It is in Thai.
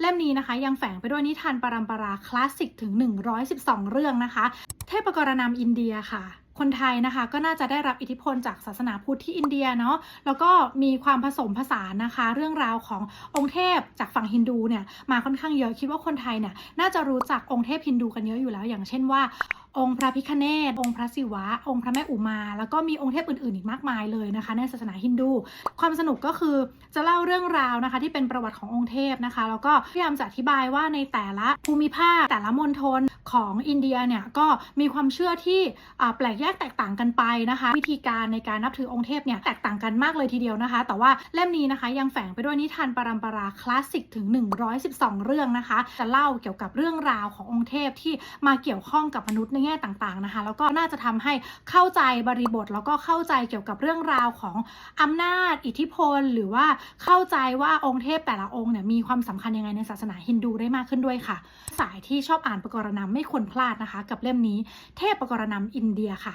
เล่มนี้นะคะยังแฝงไปด้วยนิทานปรัมปราคลาสสิกถึง 112 เรื่องนะคะ เทพกรณำอินเดียค่ะคนไทยนะคะก็น่าจะได้รับอิทธิพลจากศาสนาพุทธที่อินเดียเนาะแล้วก็มีความผสมผสานนะคะ เรื่องราวขององค์เทพจากฝั่งฮินดูเนี่ยมาค่อนข้างเยอะคิดว่าคนไทยเนี่ยน่าจะรู้จักองค์เทพฮินดูกันเยอะอยู่แล้ว อย่างเช่นว่า องค์พระพิฆเนศองค์พระศิวะ องค์พระแม่อุมา แล้วก็มีองค์เทพอื่นๆอีกมากมายเลยนะคะ ในศาสนาฮินดู ความสนุกก็คือจะเล่าเรื่องราวนะคะ ที่เป็นประวัติขององค์เทพนะคะ แล้วก็พยายามจะอธิบายว่าในแต่ละภูมิภาคแต่ละมณฑล ของอินเดียเนี่ยก็มีความเชื่อที่แปลกแยกแตกต่างกันไปนะคะ วิธีการในการนับถือองค์เทพเนี่ยแตกต่างกันมากเลยทีเดียวนะคะ แต่ว่าเล่มนี้นะคะยังแฝงไปด้วยนิทานปรัมปราคลาสสิกถึง 112 เรื่องนะคะ จะเล่าเกี่ยวกับเรื่องราวขององค์เทพที่มาเกี่ยวข้องกับมนุษย์ในแง่ต่างๆนะคะ แล้วก็น่าจะทำให้เข้าใจบริบท แล้วก็เข้าใจเกี่ยวกับเรื่องราวของอำนาจ อิทธิพล หรือว่าเข้าใจว่าองค์เทพแต่ละองค์เนี่ยมีความสำคัญยังไงในศาสนาฮินดูได้มากขึ้นด้วยค่ะ สายที่ชอบอ่านประกรณำไม่ควรพลาดนะคะ กับเล่มนี้เทพปกรณำอินเดียค่ะ